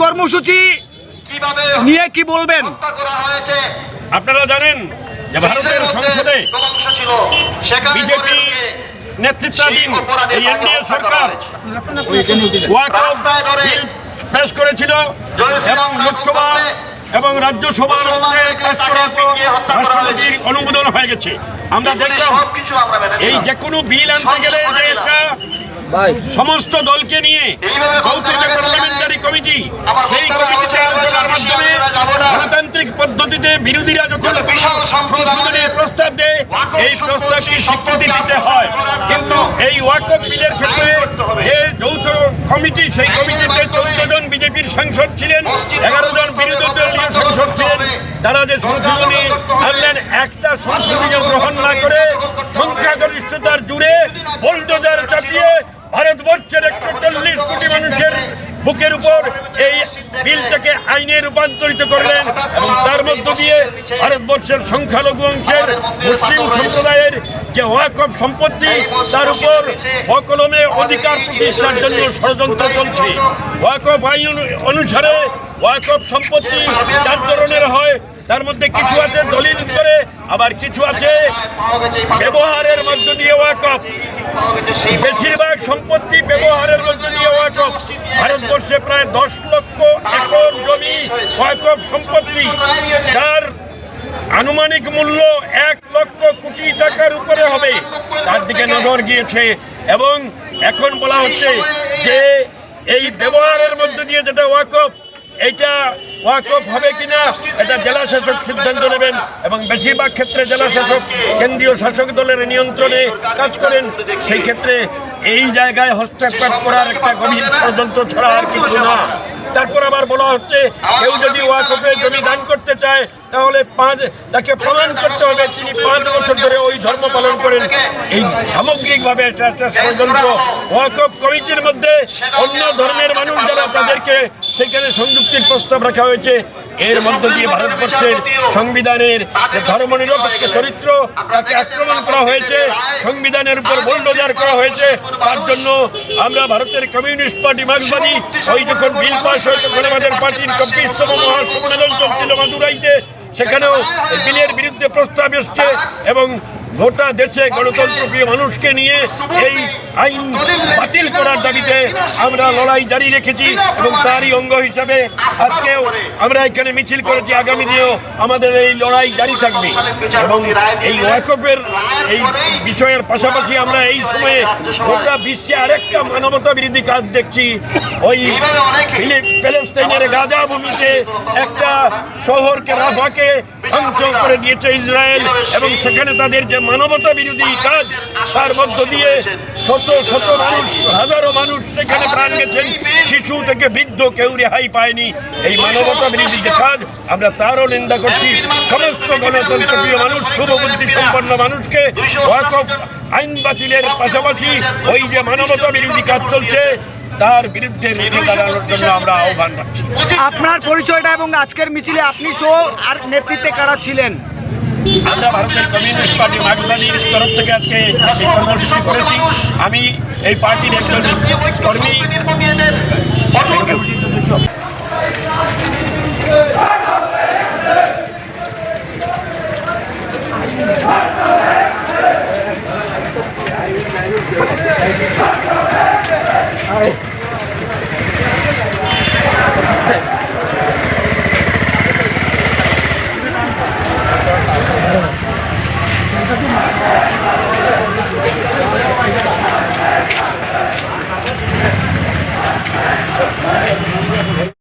কর্মসূচি নিয়ে কি বলবেন আপনারা জানেন যে ভারতের সংসদে বিজেপি নেতৃত্বাধীন এনডিএ সরকার পেশ করেছিল এবং লোকসভা এবং রাজ্যসভার রাষ্ট্রপতির অনুমোদন হয়ে গেছে আমরা দেখলাম, এই। যে কোনো বিল আনতে গেলে সমস্ত দলকে নিয়ে চৌথ পার্লামেন্টারি কমিটি সেই কমিটিতে আলোচনার মাধ্যমে গণতান্ত্রিক পদ্ধতিতে বিরোধীরা যখন সংশোধনে প্রস্তাব দেয় এই প্রস্তাবকে স্বীকৃতি দিতে হয়? কিন্তু এই ওয়াকফ বিলের ক্ষেত্রে যে যৌথ কমিটি সেই কমিটিতে চোদ্দ জন বিজেপির সাংসদ ছিলেন এগারো জন বিরোধী দলীয় সাংসদ ছিলেন তারা যে সংশোধনী আনলেন একটা সংশোধনী গ্রহণ না করে সংখ্যাগরিষ্ঠতার জুড়ে বোল্ডোজার বুকের উপর এই বিলটাকে আইনে রূপান্তরিত করলেন এবং তার মধ্য দিয়ে ভারতবর্ষের সংখ্যালঘু অংশের মুসলিম সম্প্রদায়ের যে ওয়াকফ সম্পত্তি, তার উপর অকলমে অধিকার প্রতিষ্ঠার জন্য ষড়যন্ত্র চলছে। ওয়াকফ আইন অনু- অনুসারে ওয়াকফ সম্পত্তি চার ধরনের হয়। তার মধ্যে কিছু আছে দলিল করে, আবার কিছু আছে ব্যবহারের মধ্য দিয়ে ওয়াকফ। বেশিরভাগ সম্পত্তি ব্যবহারের মধ্য দিয়ে ওয়াকফ। ভারতবর্ষে প্রায় দশ লক্ষ একর জমি ওয়াকফ সম্পত্তি, যার আনুমানিক মূল্য এক লক্ষ কোটি টাকার উপরে হবে। তার দিকে নজর গিয়েছে এবং এখন বলা হচ্ছে যে এই ব্যবহারের মধ্যে দিয়ে যেটা ওয়াকফ, এইটা ওয়াকফ হবে কিনা, এটা জেলা শাসক সিদ্ধান্ত নেবেন এবং বেশিরভাগ ক্ষেত্রে জেলা শাসক, কেন্দ্রীয় শাসক দলের নিয়ন্ত্রণে কাজ করেন। সেই ক্ষেত্রে এই জায়গায় হস্তক্ষেপ করার একটা গভীর ষড়যন্ত্র ছড়া আর কিছু না। তারপর আবার বলা হচ্ছে, কেউ যদি ওয়াকফে জমি দান করতে চায় তাহলে পাঁচ, তাকে প্রমাণ করতে হবে, তিনি পাঁচ বছর ধরে ওই ধর্ম পালন করেন। এই সামগ্রিকভাবে এটা একটা ষড়যন্ত্র। ওয়াকফ কমিটির মধ্যে অন্য ধর্মের মানুষ যারা, তাদেরকে সেখানে সংযুক্তির প্রস্তাব রাখা হয়েছে। এর মধ্য দিয়ে ভারতবর্ষের সংবিধানের যে ধর্মনিরপেক্ষ চরিত্র, তাকে আক্রমণ করা হয়েছে, সংবিধানের উপর বোল্ডোজার করা হয়েছে। তার জন্য আমরা ভারতের কমিউনিস্ট পার্টি মার্ক্সবাদী, ওই যখন বিল পাস হয়, তখন আমাদের পার্টির চব্বিশতম মহাসম্মেলন চলছিল মাদুরাইতে। সেখানেও বিলের বিরুদ্ধে প্রস্তাব এসছে এবং গোটা দেশে গণতন্ত্রপ্রিয় মানুষকে নিয়ে এই আইন বাতিল করার দাবিতে আমরা লড়াই জারি রেখেছি এবং তারই অঙ্গ হিসাবে আজকেও আমরা এখানে মিছিল করেছি। আগামী দিনেও আমাদের এই লড়াই জারি থাকবে এবং এই ওয়াকফের এই বিষয়ের পাশাপাশি আমরা এই সময়ে গোটা বিশ্বে আরেকটা মানবতা বিরোধী কাজ দেখছি। ওই প্যালেস্টাইনের গাজা ভূমিতে একটা শহরকে, রাফাকে ধ্বংস করে দিয়েছে ইসরায়েল এবং সেখানে তাদের যে মানবতা বিরোধী কাজ, তার মধ্য দিয়ে শত শত মানুষ হাজারো মানুষ সেখানে প্রাণ গেছেন। শিশু থেকে বৃদ্ধ কেউ রেহাই পায়নি। এই মানবতা বিরোধী যে কাজ আমরা তারও নিন্দা করছি। সমস্ত গণতন্ত্রপ্রিয় মানুষ শুভবুদ্ধি সম্পন্ন মানুষকে ওয়াকফ আইন বাতিলের পাশাপাশি ওই যে মানবতা বিরোধী কাজ চলছে তার বিরুদ্ধে রুখে দাঁড়ানোর জন্য আমরা আহ্বান রাখছি আপনার পরিচয়টা এবং আজকের মিছিলে আপনি সহ আর নেতৃত্বে কারা ছিলেন? আমরা ভারতের কমিউনিস্ট পার্টি মার্ক্সবাদীর তরফ থেকে আজকে এই কর্মসূচি করেছি আমি এই পার্টির একজন কর্মী Hey!